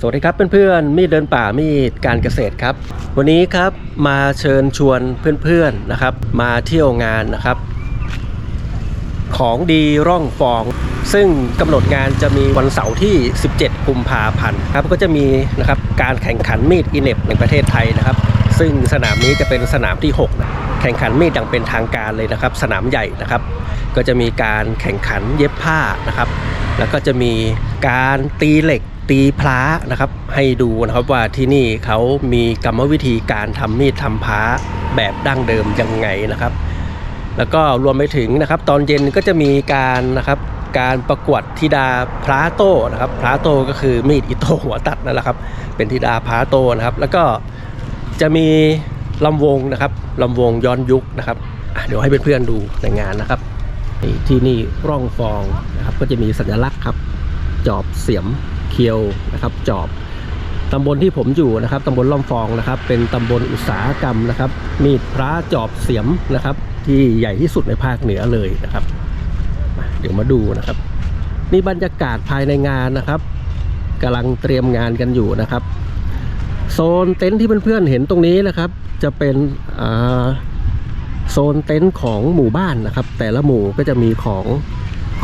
สวัสดีครับเพื่อนๆมีดเดินป่ามีดการเกษตรครับ วันนี้ครับมาเชิญชวนเพื่อนๆนะครับ มาเที่ยวงานนะครับ ของดีร่องฟอง ซึ่งกำหนดงานจะมีวันเสาร์ที่ 17 กุมภาพันธ์ครับก็จะมีนะครับการแข่งขันมีดอินเนปในประเทศไทยนะครับ ซึ่งสนามนี้จะเป็นสนามที่6นะแข่งขันมีดอย่างเป็นทางการเลยนะครับ สนามใหญ่นะครับ ก็จะมีการแข่งขันเย็บผ้านะครับ แล้วก็จะมีการตีเหล็ก ตีพลานะครับ ให้ดูนะครับว่าที่นี่เขามีกรรมวิธีการทำมีดทำพล้าแบบดั้งเดิมยังไงนะครับ แล้วก็รวมไปถึงนะครับ ตอนเย็นก็จะมีการนะครับการประกวดธิดาพลาโต้นะครับพลาโต้ก็คือมีดอิโต้หัวตัดนั่นแหละครับ เป็นธิดาพลาโต้นะครับ แล้วก็จะมีลำวงนะครับลำวงย้อนยุคนะครับเดี๋ยวให้เพื่อนๆดูในงานนะครับที่นี่ร่องฟองนะครับก็จะมีสัญลักษณ์ครับ จอบเสียม เคียวนะครับจอบตำบลที่ผมอยู่นะครับตำบลล่อมฟองนะครับ เป็นตำบลอุตสาหกรรมนะครับ มีดพระจอบเสียมนะครับ ที่ใหญ่ที่สุดในภาคเหนือเลยนะครับ เดี๋ยวมาดูนะครับ นี่บรรยากาศภายในงานนะครับกำลังเตรียมงานกันอยู่นะครับ โซนเต็นท์ที่เพื่อนๆเห็นตรงนี้นะครับ จะเป็นโซนเต็นท์ของหมู่บ้านนะครับ แต่ละหมู่ก็จะมีของ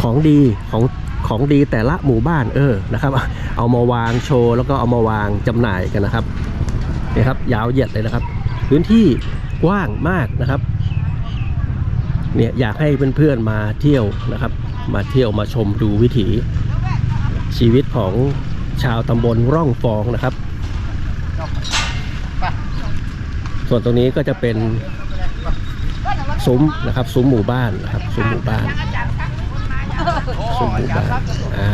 ของดีของ ของดีแต่ละหมู่บ้านเออนะครับ เอามาวางโชว์แล้วก็เอามาวางจำหน่ายกันนะครับนี่ครับยาวเหยียดเลยนะครับ พื้นที่กว้างมากนะครับเนี่ยอยากให้เพื่อนๆมาเที่ยวนะครับ มาเที่ยวมาชมดูวิถีชีวิตของชาวตำบลร่องฟองนะครับ ส่วนตรงนี้ก็จะเป็นซุ้มนะครับ ซุ้มหมู่บ้านนะครับ ซุ้มหมู่บ้าน ซุ้มหมู่บ้านอ่า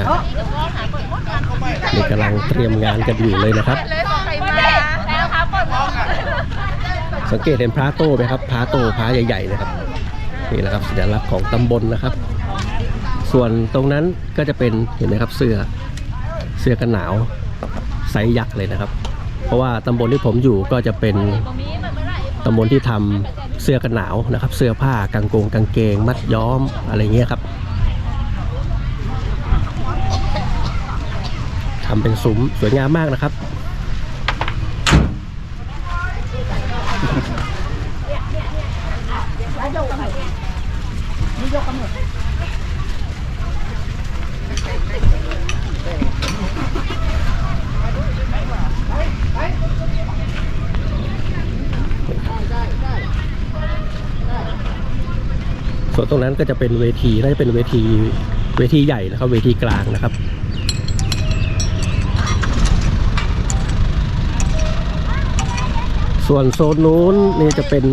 นี่กำลังเตรียมงานกันอยู่เลยนะครับแล้วครับก่อนมองสังเกตเห็นพระโต้ไหมครับพระโต้พระใหญ่ๆนะครับนี่แหละครับสัญลักษณ์ของตำบลนะครับ ส่วนตรงนั้นก็จะเป็นเห็นไหมครับเสื้อเสื้อกันหนาวไซส์ยักษ์เลยนะครับ เพราะว่าตำบลที่ผมอยู่ก็จะเป็นตำบลที่ทำเสื้อกันหนาวนะครับ เสื้อผ้ากางโกงกางเกง มัดย้อมอะไรเงี้ยครับ ทำเป็นซุ้มสวยงามมากนะครับ ส่วนตรงนั้นก็จะเป็นเวทีน่าจะเป็นเวทีเวทีใหญ่นะครับ เวทีกลางนะครับ ส่วนโซนนู้นนี่จะเป็น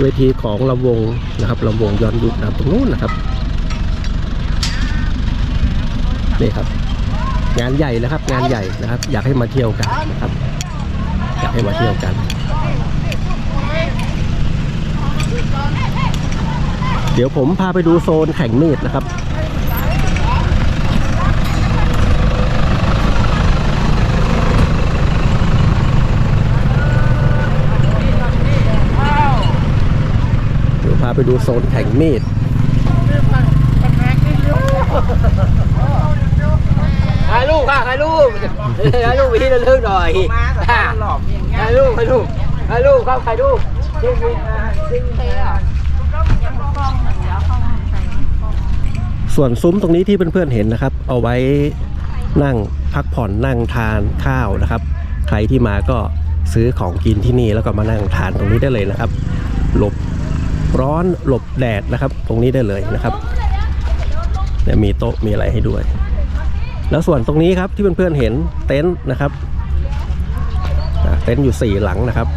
เวทีของลำวงนะครับลำวงย้อนยุคนะตรงนู้นนะครับนี่ครับ งานใหญ่นะครับ งานใหญ่นะครับ อยากให้มาเที่ยวกันนะครับ อยากให้มาเที่ยวกันเดี๋ยวผมพาไปดูโซนแข่งมีดนะครับ เดี๋ยวพา ไปดูโซนแข่งมีดถ่ายรูปค่ะถ่ายรูปถ่ายรูปไปที่ระลึกหน่อยค่ะถ่ายรูปถ่ายรูปถ่ายรูปครับถ่ายรูปจริงจริงจริงส่วนซุ้มตรงนี้ที่เพื่อนๆเห็นนะครับ เอาไว้นั่งพักผ่อนนั่งทานข้าวนะครับ ใครที่มาก็ซื้อของกินที่นี่แล้วก็มานั่งทานตรงนี้ได้เลยนะครับหลบ ร้อนหลบแดดนะครับ ตรงนี้ได้เลยนะครับเนี่ยมีโต๊ะมีอะไรให้ด้วย แล้วส่วนตรงนี้ครับที่เพื่อนๆเห็นเต็นท์นะครับเต็นท์อยู่สี่หลังนะครับ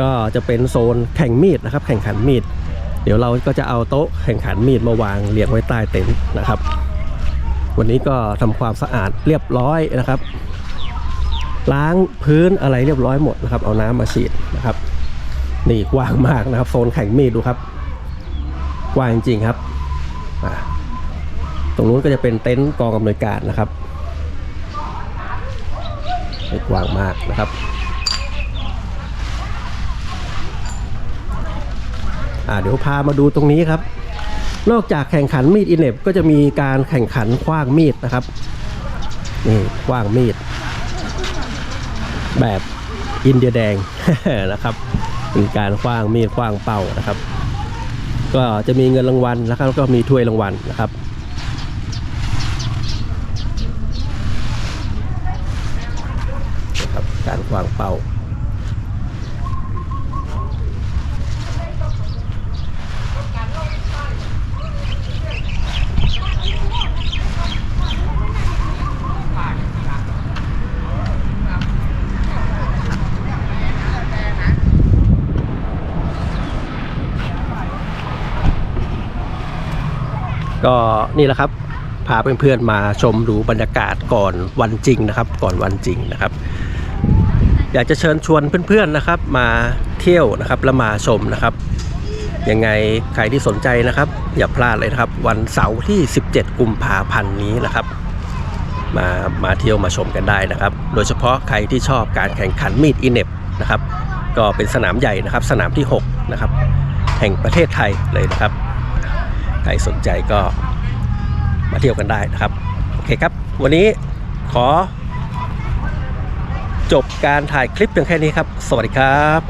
ก็จะเป็นโซนแข่งมีดนะครับ แข่งขันมีด เดี๋ยวเราก็จะเอาโต๊ะแข่งขันมีดมาวางเรียงไว้ใต้เต็นท์นะครับ วันนี้ก็ทำความสะอาดเรียบร้อยนะครับ ล้างพื้นอะไรเรียบร้อยหมดนะครับ เอาน้ำมาฉีดนะครับ นี่กว้างมากนะครับ โซนแข่งมีดดูครับ กว้างจริงๆครับ ตรงนู้นก็จะเป็นเต็นท์กองอำนวยการนะครับกว้างมากนะครับเดี๋ยวพามาดูตรงนี้ครับ นอกจากแข่งขันมีดอินเน็บก็จะมีการแข่งขันคว้างมีดนะครับ นี่คว้างมีด แบบอินเดียแดงนะครับ เป็นการคว้างมีดคว้างเป้านะครับ ก็จะมีเงินรางวัลนะครับแล้วก็มีถ้วยรางวัลนะครับนะครับการคว้างเป้า ก็นี่แหละครับพาเพื่อนๆมาชมดูบรรยากาศก่อนวันจริงนะครับ ก่อนวันจริงนะครับ อยากจะเชิญชวนเพื่อนๆนะครับ มาเที่ยวนะครับแล้วมาชมนะครับยังไงใครที่สนใจนะครับ อย่าพลาดเลยนะครับ วันเสาร์ที่ 17 กุมภาพันธ์นี้นะครับ มามาเที่ยวมาชมกันได้นะครับ โดยเฉพาะใครที่ชอบการแข่งขันมีดอินเน็บนะครับ ก็เป็นสนามใหญ่นะครับ สนามที่ 6 นะครับ แห่งประเทศไทยเลยนะครับ ใครสนใจก็มาเที่ยวกันได้นะครับ โอเคครับ วันนี้ขอ จบการถ่ายคลิปเพียงแค่นี้ครับ สวัสดีครับ